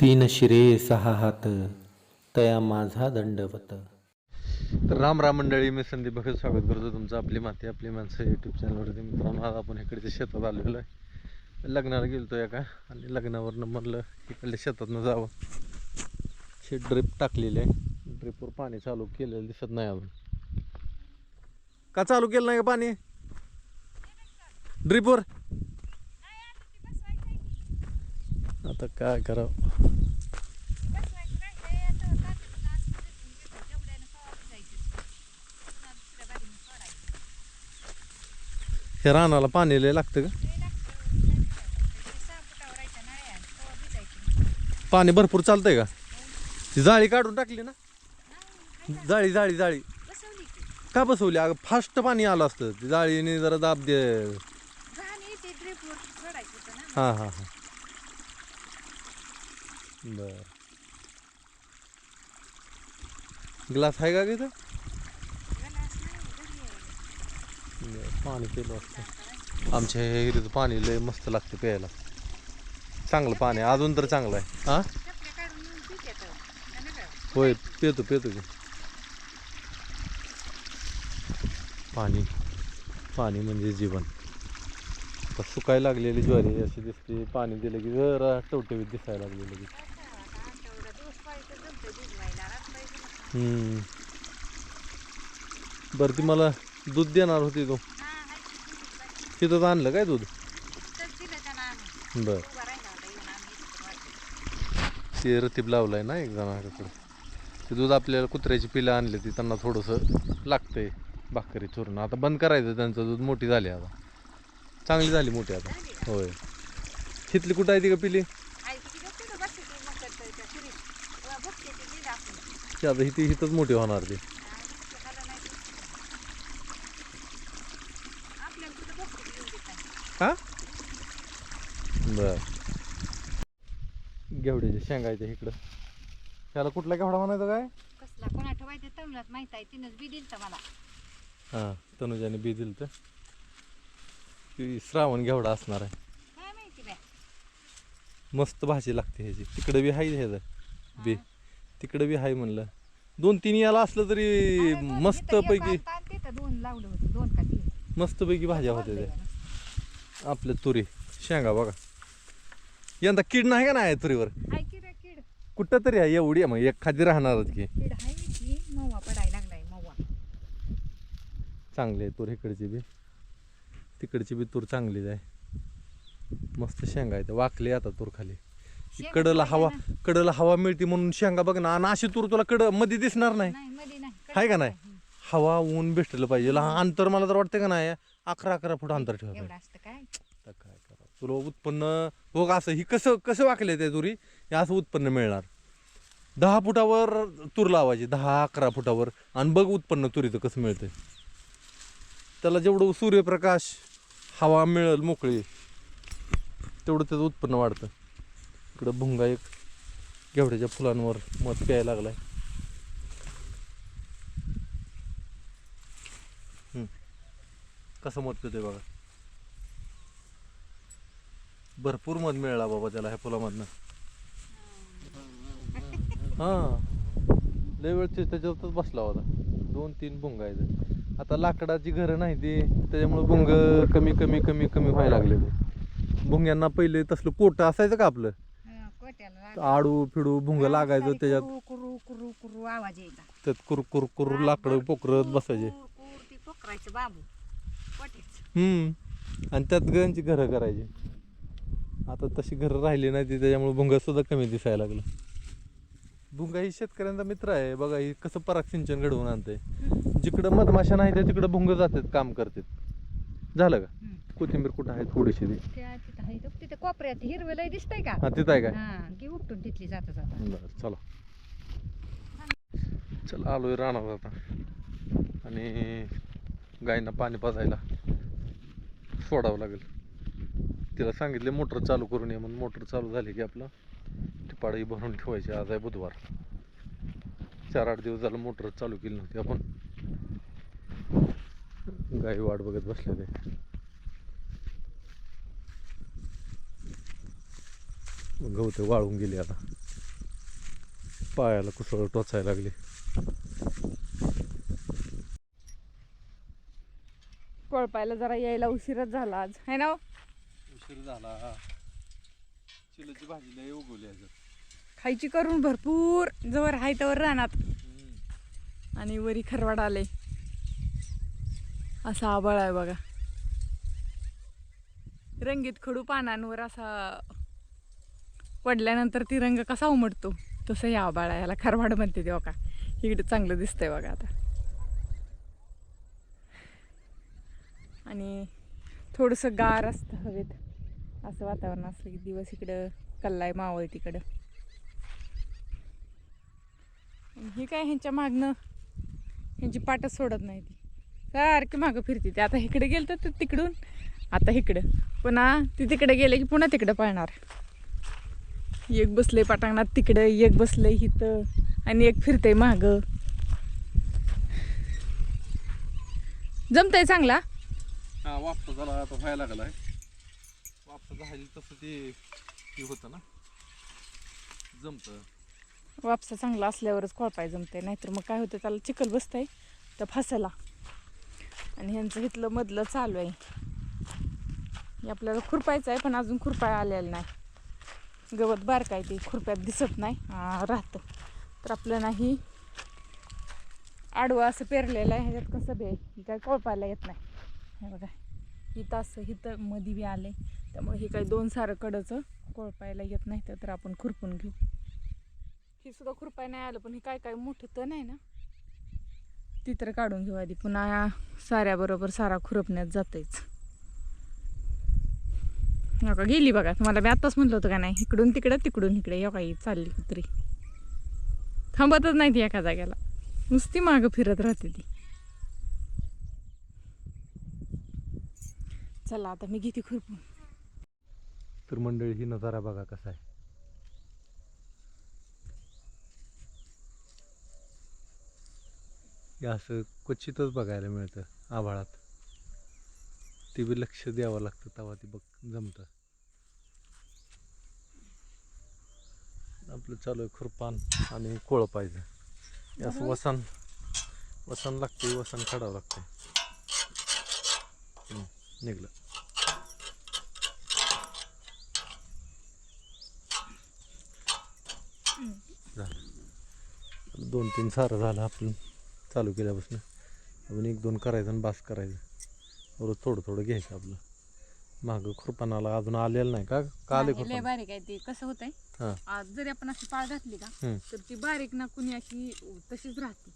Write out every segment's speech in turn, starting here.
तीन शिरे सहा हात तया माझा दंडवत. तर राम राम मंडळी मी संदीप भगत स्वागत करतो तुमचं आपली माती आपली माणसं यूट्यूब चॅनलवरती मित्रांनो आज आपण इकडच्या शेतात आलेलो आहे. लग्नाला गेलतो एका आणि लग्नावरनं म्हणलं इकडल्या शेतातनं जावं. शे ड्रिप टाकलेली आहे. ड्रिपवर पाणी चालू केलेलं दिसत नाही अजून. का चालू केलं नाही का पाणी? ड्रिपवर आता काय करावं? त्या रानाला पाणी लय लागतं का? पाणी भरपूर चालतंय का? ती जाळी काढून टाकली ना? जाळी जाळी जाळी. का बसवली? अगं फास्ट पाणी आलं असतं. ती जाळीने जरा दाब दे. हां हां हां. बर. ग्लास आहे का तिथं बरं, पाणी पिलं असतं. आमच्या ह्या पाणी लय मस्त लागतं प्यायला. चांगलं पाणी आहे. अजून तर चांगलं आहे. हां? होय पितो पितो की. पाणी. पाणी म्हणजे जीवन. आता सुकायला लागलेली ज्वारी अशी दिसते. पाणी दिलं की जरा टवटवीत दिसायला लागलेली की. बरं ती मला दूध देणार होती तू? तिथं आणलं काय दूध? बर. ते रतीब लावलाय ना एक जणाकडे ते दूध आपल्याला कुत्र्याची पिलं आणली ती त्यांना थोडंसं लागतंय भाकरी चुरून आता बंद करायचं त्यांचं दूध मोठी झाली आता. चांगली झाली मोठी आता. होय. तिथली कुठं आहे ती का पिली? ती आता हिती हिथंच मोठी होणार ती. हा? बर. घेवड्याच्या शेंगायच्या इकडं. त्याला कुठला घेवडा म्हणायचं काय? कसला? कोणा ठेवायचं तमलाच माहीत आहे. तिनंच बी दिलं मला. हां तनुजाने बी दिलं तर ती श्रावण घेवडा असणार आहे. काय माहिती बाय मस्त भाजी लागते ह्याची. तिकडं बी हाय ह्याचं. बी तिकडं बी हाय म्हणलं. दोन तीन याला असलं तरी मस्त पैकी तिथं दोन लावलं होतं. दोन का तीन? मस्त पैकी भाज्या होत्या त्या. आपल्या तुरी शेंगा बघा. यंदा कीड नाही का नाही तुरीवर? हाय किड किड? कुठं तरी आहे एवढी आहे मग एक खादी राहणारच की. किड की मवा पडायला लागलाय मवा. चांगली आहे तूर इकडची बी. तिकडची बी तूर चांगलीच आहे. मस्त शेंगा आहे वाकली आता तूर खाली. शेंगा कडला हवा. कडला हवा मिळते म्हणून शेंगा बघ ना आणि अशी तूर तुला कडमध्ये दिसणार नाही. नाही मध्ये नाही. हाय का नाही. हवा ऊन भेटलं पाहिजे. लहान अंतर मला तर वाटतं का नाही? अकरा अकरा फूट अंतर ठेवायला एवढं असतं काय? तुला उत्पन्न हो असं ही कसं कसं वाकले त्या तुरी? हे असं उत्पन्न मिळणार. दहा फुटावर तूर लावायची दहा अकरा फुटावर. आणि बघ उत्पन्न तुरीचं कसं मिळतं त्याला जेवढं सूर्यप्रकाश हवा मिळेल मोकळी तेवढं त्याचं उत्पन्न वाढतं. इकडं भुंगा एक घेवड्याच्या फुलांवर मध प्यायला लागलाय. कसं मत पितोय बघा. भरपूर मध मिळाला बाबा त्याला ह्या फुलामधनं. हा. लय वेळ ते त्याच्यावरच बसला होता. दोन तीन भुंग आहेत. आता लाकडाची घरं नाही ती. त्याच्यामुळे भुंग कमी कमी कमी कमी व्हायला लागले ते. भुंग्यांना पहिले तसलं पोट असायचं का आपलं? हं, आडू फिडू भुंग लागायचं त्याच्यात. त्यात कुर कुर कुर लाकडं पोखरत बसायचे. हम्म. आणि त्यात गंजी घरं करायची. आता तशी घरं राहिली नाही ती त्याच्यामुळे भुंगा सुद्धा कमी दिसायला लागलं. भुंगा ही शेतकऱ्यांचा मित्र आहे. बघा ही कसं पराग सिंचन घडवून आणते जिकडं मधमाशा नाही त्या तिकडं भुंग जातात काम करतात. झालं का. कोथिंबीर कुठं आहे थोडीशी ती तिथं कोपऱ्यात हिरवं लय दिसतंय का? हा तिथं आहे हा की उपटून तिथली जाता जाता. बरं चला. चला आलोय राहणार आता. आणि गायींना पाणी पाजायला सोडावं लागेल. तिला सांगितले मोटर चालू करून ये म्हणून मोटर चालू झाली की आपलं टिपाडही भरून ठेवायची आज आहे बुधवार. चार आठ दिवस झालं मोटर चालू केली नव्हती आपण. गाई वाट बघत बसले ते गवत वाळून गेली आता. पायाला कुसळ टोचायला लागली. कळपायला जरा यायला उशीरच झाला आज. है ना हो? उशीर झाला. चिलची भाजी लय उगवली आज खायची करून भरपूर जवळ आहे तवर रानात. आणि वरी खरवाड आले. असा आबाळ आहे बघा. रंगीत खडू पानांवर असा पडल्यानंतर ती रंग कसा उमटतो तसं या आबाळ आहे. याला खरवाड म्हणते ते बघा इकडे चांगलं दिसतंय बघा आता. आणि थोडंसं गार असतं हवेत. असं वातावरण असलं की दिवस इकडं कल्लाय मावळ तिकडं. हे ही काय ह्यांच्या मागणं ह्यांची पाटच सोडत नाही ती. सारखी मागं फिरते ते. आता इकडे गेलं तर तिकडून आता इकडं. पुन्हा ती तिकडे गेले की पुन्हा तिकडं पळणार. एक बसले पाटांगणात तिकडं एक बसले इथं आणि एक फिरतंय मागं. जमतंय चांगला? हा वापसा झाला आता व्हायला लागलाय. वापसा झाली तसं ते हे होतं ना. जमतं. वापसा चांगला असल्यावरच कोळपाय जमतंय नाहीतर मग काय होतं त्याला चिखल बसतंय तर फासाला आणि ह्यांचं इथलं मधलं चालू आहे. हे आपल्याला खुरपायचं आहे पण अजून खुरपाय आलेलं नाही. गवत बारक आहे ते खुरप्यात दिसत नाही राहतं. तर आपलं नाही. आडवं असं पेरलेलं आहे ह्याच्यात कसं बे आहे काय कोळपायला येत नाही. हे बघा. इथं असं इथं मधी बी आले. त्यामुळे हे काही दोन सारं कडचं कोळपायला येत नाही तर आपण खुरपून घेऊ. ही सुद्धा खुरपाय नाही आलं पण हे काय काय मोठं तर नाही ना? ती तर काढून घेऊ आधी. पुन्हा साऱ्याबरोबर सारा खुरपण्यात जातेच नका गेली बघा. तुम्हाला मी आत्ताच म्हटलं होतं का नाही इकडून तिकडं तिकडून इकडे. या काही चालली कुत्री. थांबतच नाही ती एका जाग्याला नुसती मागं फिरत राहते ती. चला आता मी घेते खुरपून तर मंडळी ही नजारा बघा कसा आहे. हे असं क्वचितच बघायला मिळतं आभाळात. ते बी लक्ष द्यावं लागतं तेव्हा ते बघ जमतं. आपलं चालू आहे खुरपान आणि कोळ पाहिजे. असं वसन वसन लागते वसन काढावं लागते निघलं. झालं. दोन तीन सारं झालं आपण चालू केल्यापासून. आपण एक दोन करायचं आणि बास करायचं. रोज थोडं थोडं घ्यायचं आपलं. मागं खुरपानाला अजून आलेलं नाही का? का आले नाही, लय बारीक आहे ते. कसं होतंय? हां. आज जरी आपण अशी पाळ घातली का. तर ती बारीक ना कुणी अशी तशीच राहते.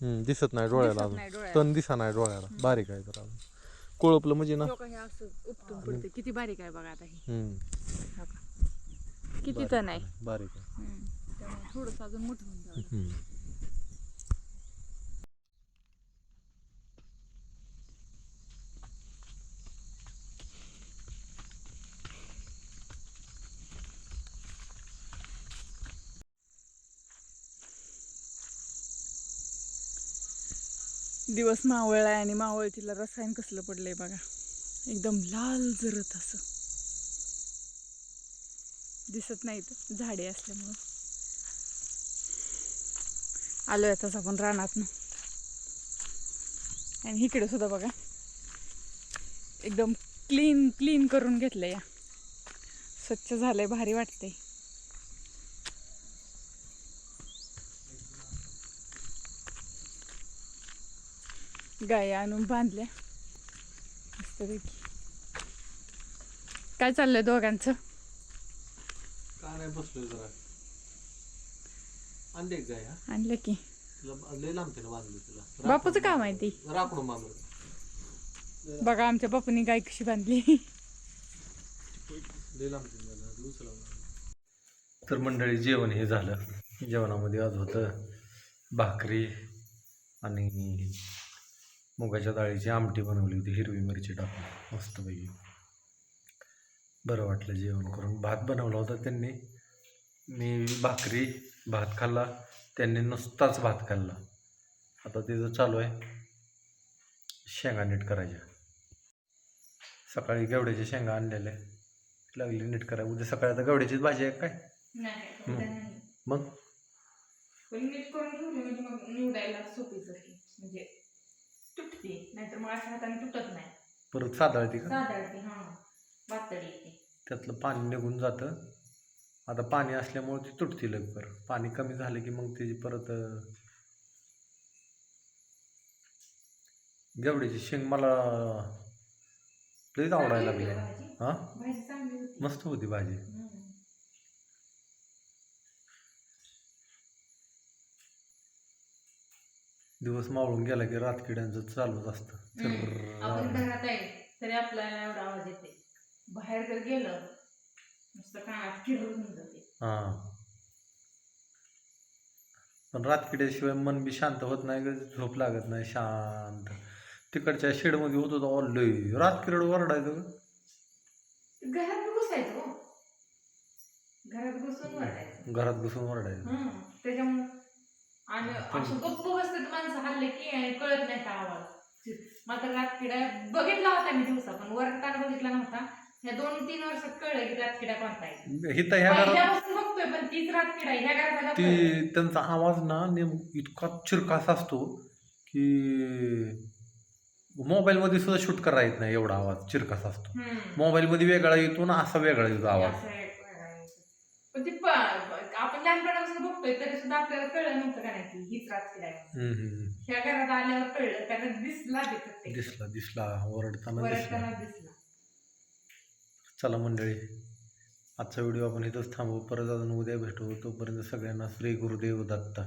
हम्म, दिसत नाही डोळ्याला अजून. नाही डोळ्याला. तण दिसा नाही डोळ्याला. बारीक आहे तर अजून. कोळपलं म्हणजे ना हे असं उपटून पडते किती बारीक आहे बघा आता हे हम्म, हो का? किती तण आहे आहे, बारीक आहे हम्म. त्यामुळे थोडस अजून मोठं होऊन जावं. हम्म. दिवस मावळलाय आणि मावळतीला रसायन कसलं पडलंय बघा. एकदम लाल जरत असं. दिसत नाहीत झाडे असल्यामुळं. आलो आताच आपण रानात आणि इकडे सुद्धा बघा. एकदम क्लीन क्लीन करून घेतलं या. स्वच्छ झालंय भारी वाटते गाय आणून बांधल्या. मस्तपैकी. काय चाललंय दोघांचं? का नाही बसलोय जरा. आणले गाय हा? आणलं की. तुला लय लांब त्याला बांधली तुला बापूचं काम आहे ती. बांधलं बघा आमच्या बापूनी गाय कशी बांधली. लय लांब तर मंडळी जेवण हे झालं. जेवणामध्ये आज होतं भाकरी आणि मुगाच्या डाळीची आमटी बनवली होती हिरवी मिरची टाकून मस्तपैकी. बरं वाटलं जेवण करून. भात बनवला होता त्यांनी. मी भाकरी भात खाल्ला. त्यांनी नुसताच भात खाल्ला. आता तिचं चालू आहे शेंगा नीट करायच्या. सकाळी गेवड्याच्या शेंगा आणलेल्या लागली नीट करायला. उद्या सकाळी आता गवड्याचीच भाजी आहे काय? मग? नीट करून म्हणजे मग निवडायला सोपीच आहे म्हणजे तुटते नाहीतर मग अशा हाताने तुटत नाही. परत साधाळती का? साधारण हा. पातळी येते. त्यातलं पाणी निघून जातं. आता पाणी असल्यामुळे ती तुटती लवकर. पाणी कमी झालं की मग त्याची परत अं, गेवड्याची शेंग मला लईच आवडायला लागली. भाजी. हा? भाजी चांगली होती. मस्त होती भाजी. दिवस मावळून गेला की रातकिड्यांचं चालूच असतं. आपण चर्र. घरात आहे तरी आपल्याला एवढा आवाज येते बाहेर जर गेलं नुसतं कानात होऊन जाते हा. पण रातकिड्याशिवाय मन बी शांत होत नाही ग झोप लागत नाही शांत. तिकडच्या शेडमध्ये होत होता लय रातकिरड वरडायचं ग. घरात घुसायचं हो. घरात घुसून वाटायचं घरात बसून वरडायचं त्याच्यामुळे आणि असं गप्प बसतात माणसं हल्ले की आणि कळत नाही का आवाज मात्र रातकिडा बघितला होता मी दिवसा पण वरताना बघितला नव्हता या दोन तीन वर्षात कळलं की रातकिडा कोणता आहे हिथं ह्या घरात पहिल्यापासून बघतोय पण तीच रातकिडा आहे. ह्या घरात. ती त्यांचा आवाज ना नेम इतका चिरकास असतो की मोबाईलमध्ये सुद्धा शूट करा येत नाही एवढा आवाज चिरकास असतो हम्म. मोबाईलमध्ये वेगळा येतो ना असा वेगळा येतो आवाज असं एक वेगळा आहे. पण ती प- आपण लहानपणापासून बघतोय तरी सुद्धा आपल्याला कळलं नव्हतं का नाही की हीच आहे. हम्म, हम्म. ह्या घरात आल्यावर कळलं कारण दिसला ते प्रत्येक. दिसला दिसला ओरडताना दिसला. दिसला. चला मंडळी आजचा व्हिडिओ आपण इथंच थांबू परत अजून उद्या भेटू. तोपर्यंत सगळ्यांना श्री गुरुदेव दत्त.